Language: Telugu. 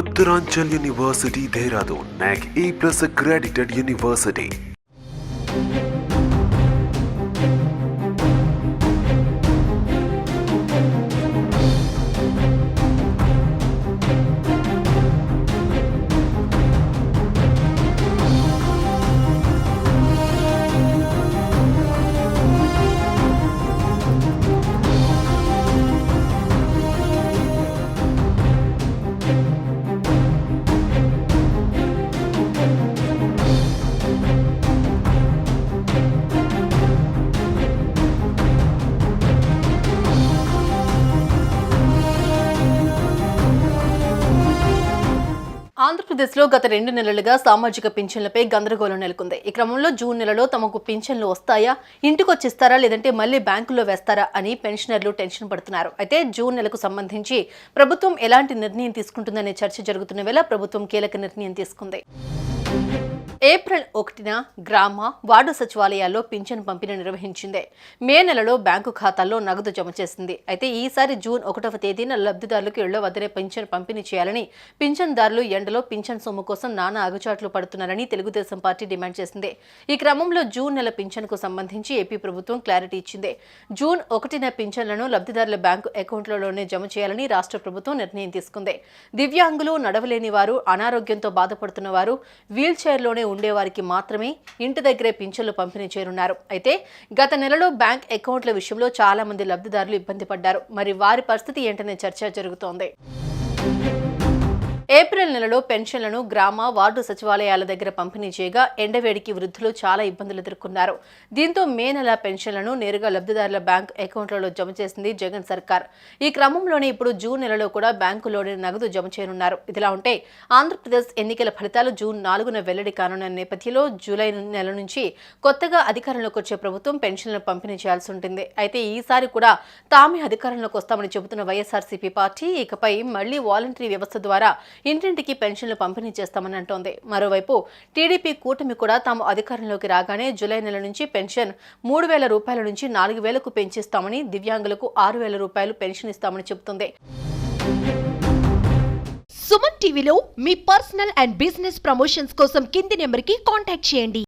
Uttaranchal University, Dehradun, NAC A plus accredited university. ఆంధ్రప్రదేశ్లో గత రెండు నెలలుగా సామాజిక పింఛన్లపై గందరగోళం నెలకొంది. ఈ క్రమంలో జూన్ నెలలో తమకు పింఛన్లు వస్తాయా? ఇంటికొచ్చిస్తారా? లేదంటే మళ్ళీ బ్యాంకుల్లో వేస్తారా? అని పెన్షనర్లు టెన్షన్ పడుతున్నారు. అయితే జూన్ నెలకు సంబంధించి ప్రభుత్వం ఎలాంటి నిర్ణయం తీసుకుంటుందనే చర్చ జరుగుతున్న వేళ ప్రభుత్వం కీలక నిర్ణయం తీసుకుంది. ఏప్రిల్ ఒకటిన గ్రామ వార్డు సచివాలయాల్లో పింఛన్ పంపిణీ నిర్వహించింది. మే నెలలో బ్యాంకు ఖాతాల్లో నగదు జమ చేసింది. అయితే ఈసారి జూన్ ఒకటవ తేదీన లబ్ధిదారులకు ఇళ్ళ వద్దనే పింఛన్ పంపిణీ చేయాలని పింఛన్దారులు ఎండలో పింఛన్ సొమ్ము కోసం నానా అగచాట్లు పడుతున్నారని తెలుగుదేశం పార్టీ డిమాండ్ చేసింది. ఈ క్రమంలో జూన్ నెల పింఛన్కు సంబంధించి ఏపీ ప్రభుత్వం క్లారిటీ ఇచ్చింది. జూన్ ఒకటిన పింఛన్లను లబ్ధిదారుల బ్యాంకు అకౌంట్లలోనే జమ చేయాలని రాష్ట్ర ప్రభుత్వం నిర్ణయం తీసుకుంది. దివ్యాంగులు నడవలేని వారు అనారోగ్యంతో బాధపడుతున్న వారు వీల్ చైర్లోనే ఉండేవారికి మాత్రమే ఇంటి దగ్గరే పింఛన్లు పంపిణీ చేయనున్నారు. అయితే గత నెలలో బ్యాంక్ అకౌంట్ల విషయంలో చాలా మంది లబ్ధిదారులు ఇబ్బంది పడ్డారు. మరి వారి పరిస్థితి ఏంటనే చర్చ జరుగుతోంది. ఏప్రిల్ నెలలో పెన్షన్లను గ్రామ వార్డు సచివాలయాల దగ్గర పంపిణీ చేయగా ఎండవేడికి వృద్ధులు చాలా ఇబ్బందులు ఎదుర్కొన్నారు. దీంతో మే నెల పెన్షన్లను నేరుగా లబ్ధిదారుల బ్యాంక్ అకౌంట్లలో జమ చేసింది జగన్ సర్కార్. ఈ క్రమంలోనే ఇప్పుడు జూన్ నెలలో కూడా బ్యాంకులోని నగదు జమ చేయనున్నారు. ఇదిలా ఉంటే ఆంధ్రప్రదేశ్ ఎన్నికల ఫలితాలు జూన్ నాలుగున వెల్లడి కానున్న నేపథ్యంలో జూలై నెల నుంచి కొత్తగా అధికారంలోకి వచ్చే ప్రభుత్వం పెన్షన్లను పంపిణీ చేయాల్సి ఉంటుంది. అయితే ఈసారి కూడా తామే అధికారంలోకి వస్తామని చెబుతున్న వైఎస్ఆర్సీపీ పార్టీ ఇకపై మళ్ళీ వాలంటరీ వ్యవస్థ ద్వారా ఇంటింటికి పెన్షన్లు పంపిణీ చేస్తామని అంటోంది. మరోవైపు టీడీపీ కూటమి కూడా తాము అధికారంలోకి రాగానే జూలై నెల నుంచి పెన్షన్ మూడు వేల రూపాయల నుంచి నాలుగు వేలకు పెంచిస్తామని దివ్యాంగులకు ఆరు వేల రూపాయలు పెన్షన్ ఇస్తామని చెబుతుంది. సుమన్ టీవీలో మీ పర్సనల్ అండ్ బిజినెస్ ప్రమోషన్స్ కోసం కింది నెంబర్కి కాంటాక్ట్ చేయండి.